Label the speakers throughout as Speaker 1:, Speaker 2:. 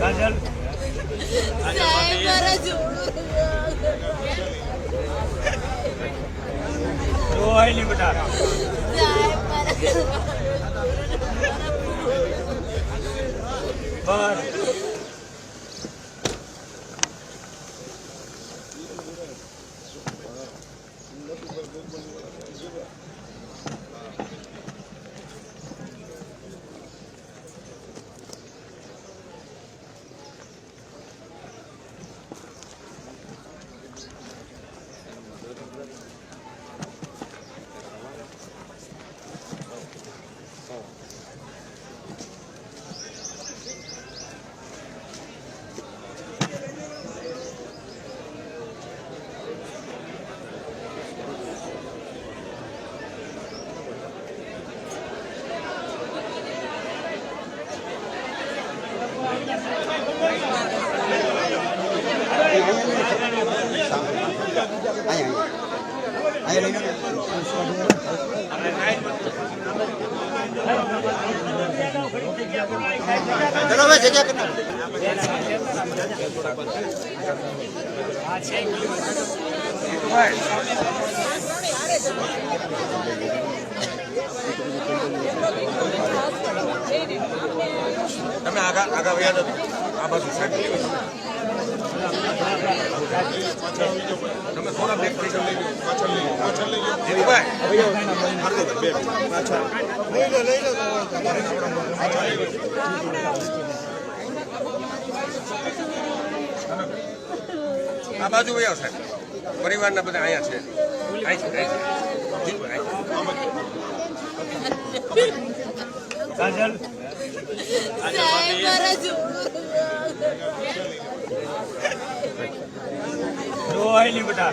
Speaker 1: કાજલ.
Speaker 2: સાહેબ મારા જોડું
Speaker 1: આઈ નહીં બેટા
Speaker 2: સાહેબ મારા
Speaker 1: બસ.
Speaker 3: ચલો ભાઈ જગ્યા કરી. તમે આગા આગા વયા નથી આ બાજુ સાઈડ તમે થોડા બેક આ બાજુ વયા સાહેબ પરિવારના બધા અહીંયા છે.
Speaker 1: કાજલ. રોવાય નહીં બેટા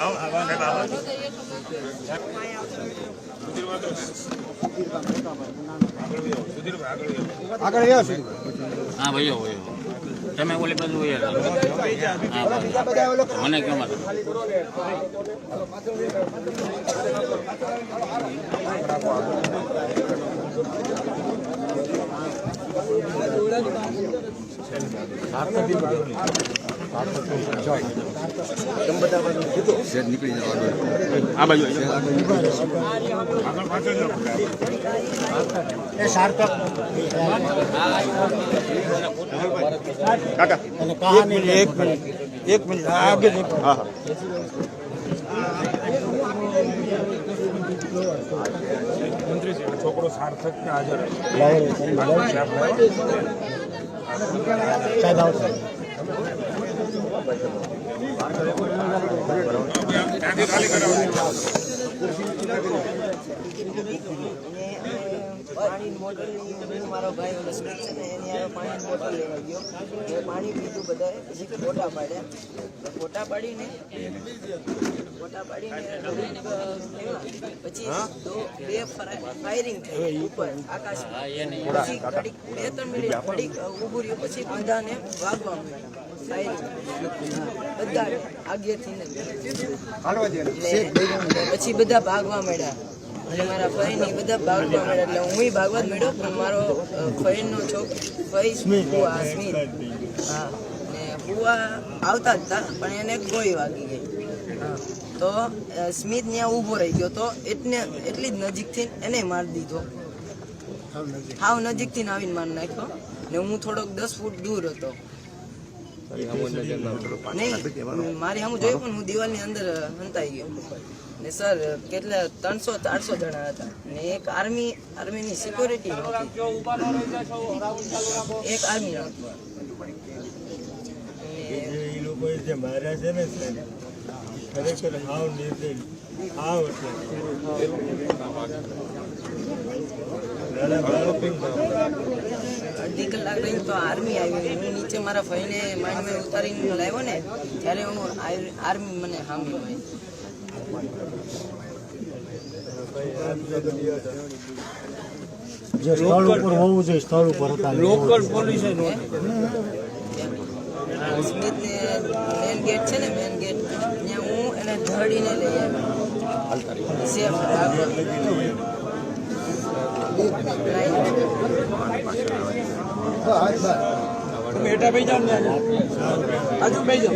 Speaker 1: આવો આવો સાહેબ આવો.
Speaker 3: આગળ વયા
Speaker 4: હા ભાઈઓ ભાઈઓ. તમે ઓલી બાજુ વયા જાઓ. હા મને કેમ હતું? આ બાજુ
Speaker 3: કાકા એક મિનિટ. એક
Speaker 1: છોકરો સાર્થક હાજર.
Speaker 3: સાહેબ આવશે.
Speaker 5: પાણીની બોટલ મારો ભાઈ ઓલો છે ને એની હારે પાણીની બોટલ લેવા ગયો એ પાણી પીધું બધાએ. પછી ફોટા પાડ્યા. ફોટા પાડીને પાડીને. પછી બે ફાયરિંગ થઈ ઉપર આકાશમાં પછી ઘડીક બે ત્રણ મિનિટ ઘડીક ઊભું રહ્યું પછી બધાને વાગવા માંડ્યા. ફાયરિંગ બધા આગેથી પછી બધા ભાગવા માંડ્યા. અને મારા ભાઈ ને બધા ભાગવા મળ્યા એટલે હું ભાગવા જ મળ્યો પણ મારો ભાઈ નો છોક ભાઈ ફુવા સ્મિત. હા. ને ફુવા આવતા જ હતા પણ એને ગોળી વાગી ગઈ. તો સ્મિત ત્યાં ઊભો રહી ગયો તો એટલે એટલી જ નજીકથી એને મારી દીધો. હાવ નજીકથી આવીને મારી નાખ્યો. ને હું થોડોક દસ ફૂટ દૂર હતો. નહીં મારી સામું જોયું પણ હું દિવાલની અંદર હંતાઈ ગયો. ને સર કેટલા ત્રણસો ચારસો જણા હતા. ને એક આર્મી આર્મીની સિક્યોરિટી એક આર્મી
Speaker 1: હતી. જે માર્યા છે ને ખરેખર હાવ નિર્દય.
Speaker 5: અડધી કલાક રહીને તો આર્મી આવી હું નીચે મારા ભાઈને માંડમાં ઉતારીને લાવ્યો ને ત્યારે હું આર- આર્મી મને સામી હોય
Speaker 6: જે સ્થળ ઉપર હોવું જોઈએ સ્થળ ઉપર હતા.
Speaker 4: લોકલ પોલીસ
Speaker 5: મેન ગેટ છે ને મેન હું બેટા ભાઈ જાઓ ને સેફ ભાઈ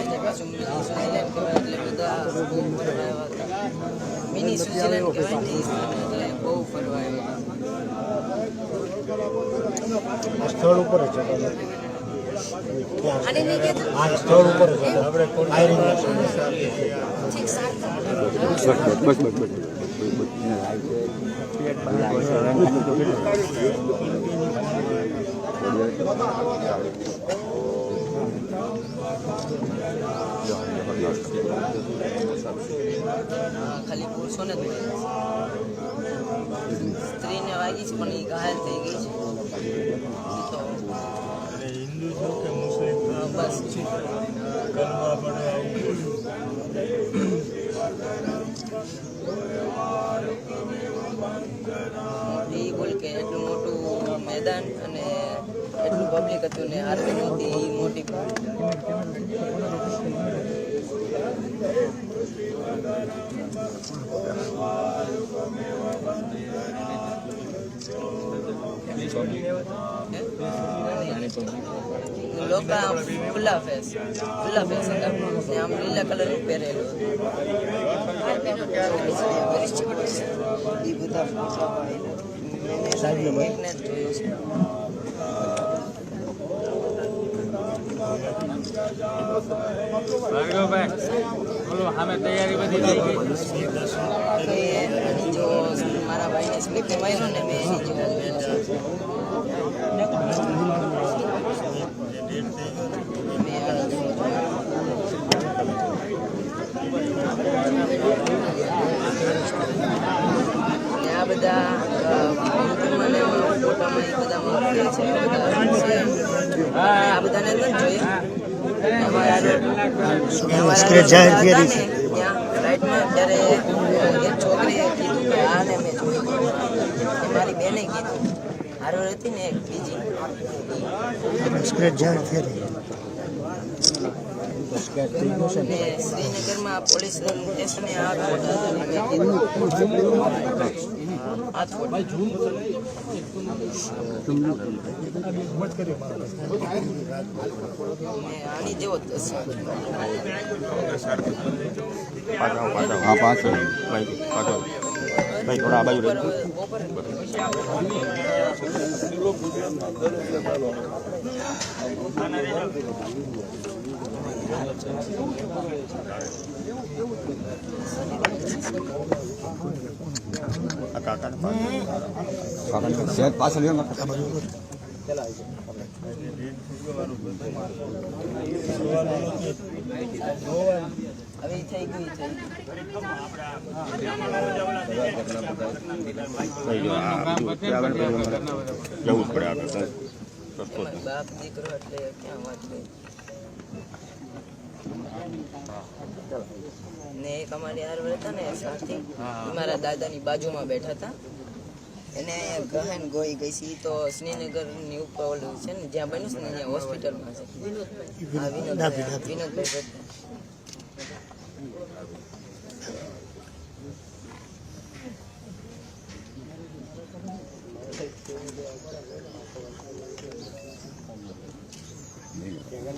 Speaker 5: એને પાછું મિની સ્વિટ્ઝરલેન્ડ કહેવાય એટલે બધા બહુ ફરવા આવ્યા હતા મિની સ્વિટ્ઝરલેન્ડ કહેવાય ને એ સ્થાને એટલે બહુ ફરવા આવ્યા.
Speaker 6: સ્થળ ઉપર જ હતા
Speaker 2: આને
Speaker 6: આ સ્થળ ઉપર જ આપણે ફાયરિંગ
Speaker 5: ખાલી પુરુષોને જ સ્ત્રીને વાગી છે પણ એ ઘાયલ થઈ ગઈ છે. તો
Speaker 1: હિન્દુ છો કે મુસ્લિમ?
Speaker 5: બસ
Speaker 1: કરવા પડે
Speaker 5: એ બોલ કે એટલું મોટું મેદાન અને એટલું પબ્લિક હતું ને આરતી નહોતી એ મોટી લોકો ખુલ્લા ફેસ ખુલ્લા ફેસ આમ લીલા કલરનું પહેરેલું એ બધા ફોટા પાડેલા એકને જ જોયું છે
Speaker 4: બોલો, સામે તૈયારી બધી થઈ ગઈ
Speaker 5: જો મારા ભાઈને સ્લીપ માર્યો ને. ને આ બધા ફોટામાં એ બધા છે આ બધાને નથી જોયા
Speaker 6: Discreet જાહેર કરી છે.
Speaker 5: ફ્લાઇટમાં ત્યારે એક છોકરીએ કીધું કે આને મેં જોઈ મારી બેને કીધું. હારો હતી ને એક બીજી.
Speaker 6: ડિસ્ક્રેટ જાહેર થયેલી
Speaker 5: ને શ્રીનગરમાં પોલીસ સ્ટેશને આ ફોટા ને મેં કીધું આ જ આની જેવો
Speaker 1: પાછળ. ભાઈ થોડા આ બાજુ
Speaker 5: ઉપર
Speaker 1: પાછળ
Speaker 5: હવે ઈ થઈ
Speaker 1: જવું જ પડે આગળ
Speaker 5: બાપ દીકરો એટલે ક્યાં વાત થઈ ને એક અમારી હાર હતા ને સાથી મારા દાદાની બાજુમાં બેઠા હતા. એને ગહન ગોઈ ગઈ છે તો શ્રીનગરની ઉપર ઓલું છે ને, જ્યાં બન્યું છે ને, ત્યાં હોસ્પિટલમાં છે. વિનોદભાઈ વિનોદભાઈ ભટ્ટ.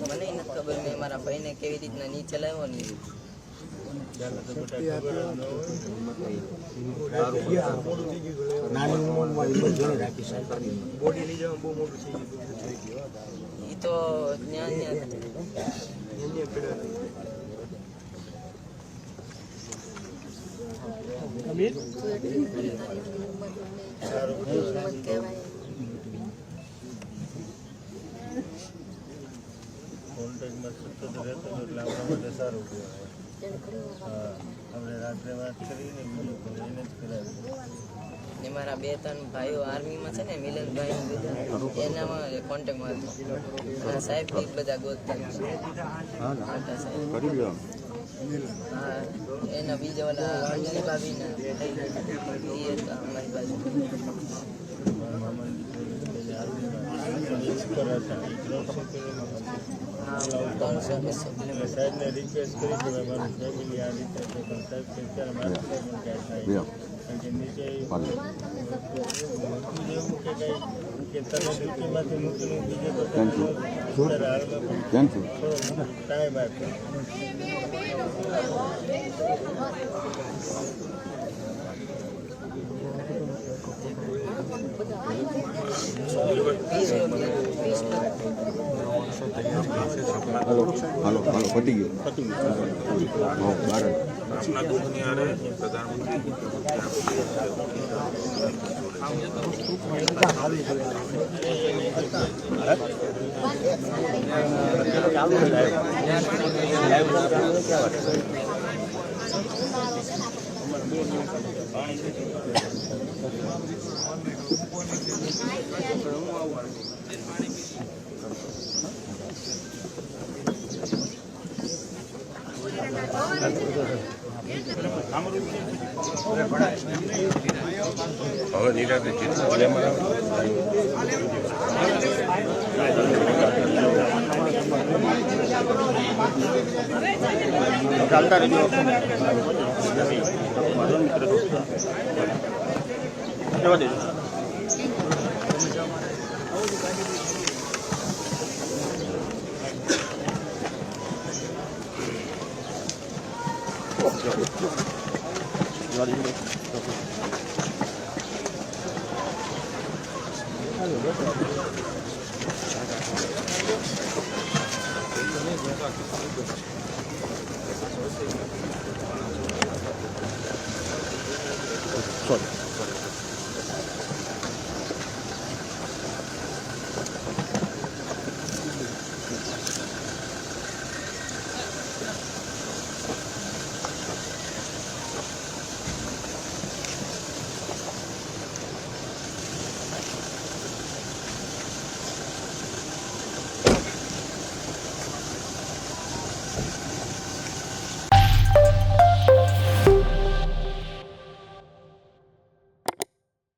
Speaker 5: મને ય નથી ખબર મેં મારા ભાઈને કેવી રીતના નીચે લાવ્યો ને એ
Speaker 6: તો જ્ઞાન ઇમરજન્સી રાખી
Speaker 5: ને મારા બે ત્રણ ભાઈઓ આર્મીમાં છે ને, મિલનભાઈ એનામાં કોન્ટેક્ટમાં સાહેબ બી બધા ગોતતા. મોટા સાહેબ. એના બીજા વાળા અંજલી ભાભીના એ અમારી બાજુ
Speaker 3: મારા મામાની દીકરી આર્મીમાં લશ્કર હતા ત્રણસો કિલોમીટર
Speaker 5: હા ત્રણસો બસો
Speaker 3: એટલે સાહેબને રિક્વેસ્ટ કરી કે મારું ફેમિલી આ રીતે છે પણ સાહેબ કે અત્યારે મારે પણ ક્યાંય થાય કારણ કે નીચે હતું જ કે કંઈ કે તને ડ્યુટીમાંથી મૂકીને બીજે તો અત્યારે હાલમાં પણ થોડો ટાઈમ આપ્યો.
Speaker 7: હાલો હલો હલો પતી ગયો. બાર.
Speaker 3: દુઃખની પ્રધાનમંત્રી હવે નિરાતે
Speaker 1: ચાલતા રહેજો જવા દેજો 你要离开。他有没有手？坐着。